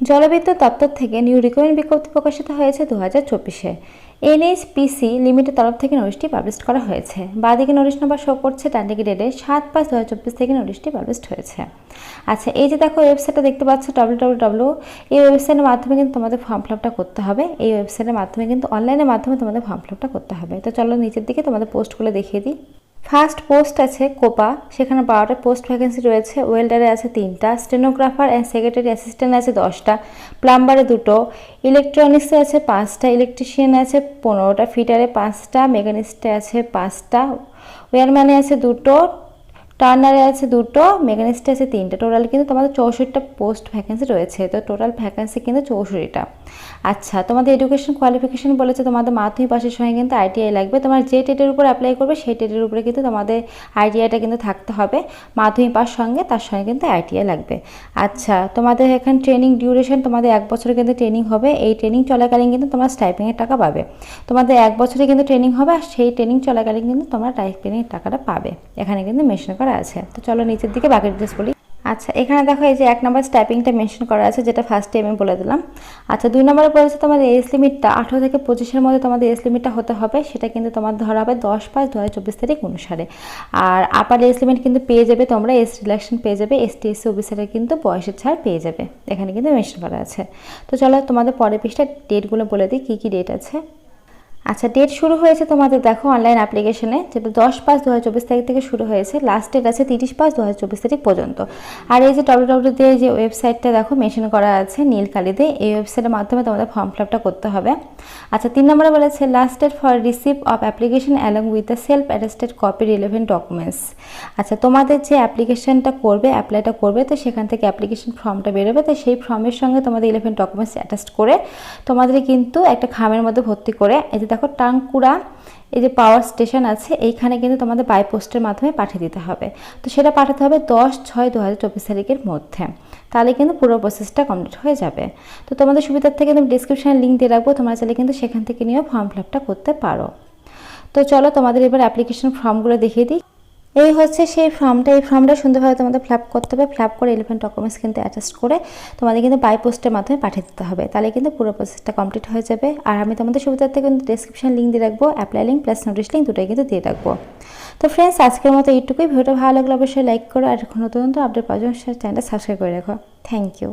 জলবিদ্যুৎ দপ্তর থেকে নিউ রিকোয়ারমেন্ট বিজ্ঞপ্তি প্রকাশিত হয়েছে দু হাজার চব্বিশে। এনএইচপিসি লিমিটেড তরফ থেকে নোটিশটি পাবলিশ করা হয়েছে। বাঁদিকে নোটিশ নাম্বার শো করছে, ডান ডেটে সাত পাঁচ দু হাজার চব্বিশ থেকে নোটিশটি পাবলিশ হয়েছে। আচ্ছা এই যে দেখো ওয়েবসাইটটা দেখতে পাচ্ছ ডাব্লিউ এই ওয়েবসাইটের মাধ্যমে কিন্তু তোমাদের ফর্ম ফিল করতে হবে। এই ওয়েবসাইটের মাধ্যমে কিন্তু অনলাইনের মাধ্যমে তোমাদের ফর্ম ফিল করতে হবে। তো চলো নিচের দিকে তোমাদের পোস্টগুলো দেখিয়ে দিই। ফার্স্ট পোস্ট আছে কোপা সেখানে বারোটা পোস্ট ভ্যাকেন্সি রয়েছে ওয়েল্ডারে আছে তিনটা স্টেনোগ্রাফার অ্যান্ড সেক্রেটারি অ্যাসিস্ট্যান্ট আছে দশটা প্লাম্বারে দুটো ইলেকট্রনিক্সে আছে পাঁচটা ইলেকট্রিশিয়ান আছে পনেরোটা ফিটারে পাঁচটা মেকানিস্টে আছে পাঁচটা ওয়ারম্যানে আছে দুটো টার্নারে আছে দুটো, মেকানিস্টে আছে তিনটে। টোটাল কিন্তু তোমাদের চৌষট্টিটা পোস্ট ভ্যাকেন্সি রয়েছে। তো টোটাল ভ্যাকেন্সি কিন্তু চৌষট্টিটা। আচ্ছা তোমাদের এডুকেশন কোয়ালিফিকেশন বলেছে, তোমাদের মাধ্যমিক পাশের সঙ্গে কিন্তু আইটিআই লাগবে। তোমার যে টেটের উপর অ্যাপ্লাই করবে, সেই টেটের উপরে কিন্তু তোমাদের আইটিআইটা কিন্তু থাকতে হবে। মাধ্যমিক পাস সঙ্গে, তার সঙ্গে কিন্তু আইটিআই লাগবে। আচ্ছা তোমাদের এখানে ট্রেনিং ডিউরেশন তোমাদের এক বছরের কিন্তু ট্রেনিং হবে। এই ট্রেনিং চলাকালীন কিন্তু তোমরা স্টাইপিংয়ের টাকা পাবে। তোমাদের এক বছরে কিন্তু ট্রেনিং হবে, আর সেই ট্রেনিং চলাকালীন কিন্তু তোমরা টাইপিংয়ের টাকাটা পাবে। এখানে কিন্তু মেনশন করা আছে। তো চলো নিচের দিকে বাকি ডিটেলস বলি। আচ্ছা এখানে দেখো এই যে এক নম্বর স্ট্যাপিংটা মেনশন করা আছে, যেটা ফার্স্টে আমি বলে দিলাম। আচ্ছা দুই নম্বরে বলেছে তোমাদের এজ লিমিটটা আঠেরো থেকে পঁচিশের মধ্যে তোমাদের এজ লিমিটটা হতে হবে। সেটা কিন্তু তোমার ধরা হবে দশ পাঁচ দু চব্বিশ তারিখ অনুসারে। আর আপার এজ লিমিট কিন্তু পেয়ে যাবে তোমরা এস রিলেকশন পেয়ে যাবে এস এসসি অফিসারের কিন্তু বয়সের ছাড় পেয়ে যাবে। এখানে কিন্তু মেনশন করা আছে। তো চলো তোমাদের পরের পৃষ্ঠা ডেটগুলো বলে দিই, কী কী ডেট আছে। আচ্ছা ডেট শুরু হয়েছে তোমাদের দেখো অনলাইন অ্যাপ্লিকেশনে যেটা দশ পাঁচ দু তারিখ থেকে শুরু হয়েছে লাস্ট ডেট আছে তিরিশ পাঁচ দু তারিখ পর্যন্ত। আর এই যে ডব্লিউ ডব্লিউ দিয়ে যে ওয়েবসাইটটা দেখো মেনশন করা আছে নীল কালিতে এই ওয়েবসাইটের মাধ্যমে তোমাদের ফর্ম ফিল করতে হবে। আচ্ছা তিন নম্বরে বলেছে last date for receive of application along with the self attested copy relevant documents আচ্ছা তোমাদের যে অ্যাপ্লিকেশনটা করবে অ্যাপ্লাইটা করবে, তো সেখান থেকে অ্যাপ্লিকেশন ফর্মটা বেরোবে, তো সেই ফর্মের সঙ্গে তোমাদের ইলেভেন ডকুমেন্টস অ্যাটাচ করে, তোমাদের কিন্তু একটা খামের মধ্যে ভর্তি করে, এই যে দেখো টাঙ্কুড়া এই যে পাওয়ার স্টেশন আছে, এইখানে কিন্তু তোমাদের বাইপোস্টের মাধ্যমে পাঠিয়ে দিতে হবে। তো সেটা পাঠাতে হবে দশ ছয় দু হাজার চব্বিশ তারিখের মধ্যে। তাহলে কিন্তু পুরো প্রসেসটা কমপ্লিট হয়ে যাবে। তো তোমাদের সুবিধার থেকে তুমি ডিসক্রিপশানে লিঙ্ক দিয়ে রাখব, তোমরা চাইলে কিন্তু সেখান থেকে নিয়েও ফর্ম ফিল করতে পারো। তো চলো তোমাদের এবার অ্যাপ্লিকেশন ফর্মগুলো দেখিয়ে দিই। এই হচ্ছে সেই ফর্মটা, এই ফর্মটা সুন্দরভাবে তোমাদের ফ্ল্যাপ করতে হবে। ফ্ল্যাপ করে ইলেভেন ডকুমেন্টস কিন্তু অ্যাটাচ করে তোমাদের কিন্তু বাই পোস্টের মাধ্যমে পাঠিয়ে দিতে হবে। তাহলে কিন্তু পুরো প্রসেসটা কমপ্লিট হয়ে যাবে। আর আমি তোমাদের সুবিধার্থে কিন্তু ডিসক্রিপশন লিঙ্ক দিয়ে রাখব apply link plus notice link দুটোই কিন্তু দিয়ে রাখব। তো ফ্রেন্ডস আজকের মতো এইটুকুই। ভিডিওটা ভালো লাগলে অবশ্যই লাইক করো। আর এখন নতুন নতুন আপডেট পাওয়ার জন্য চ্যানেলটা সাবস্ক্রাইব করে রাখো। Thank you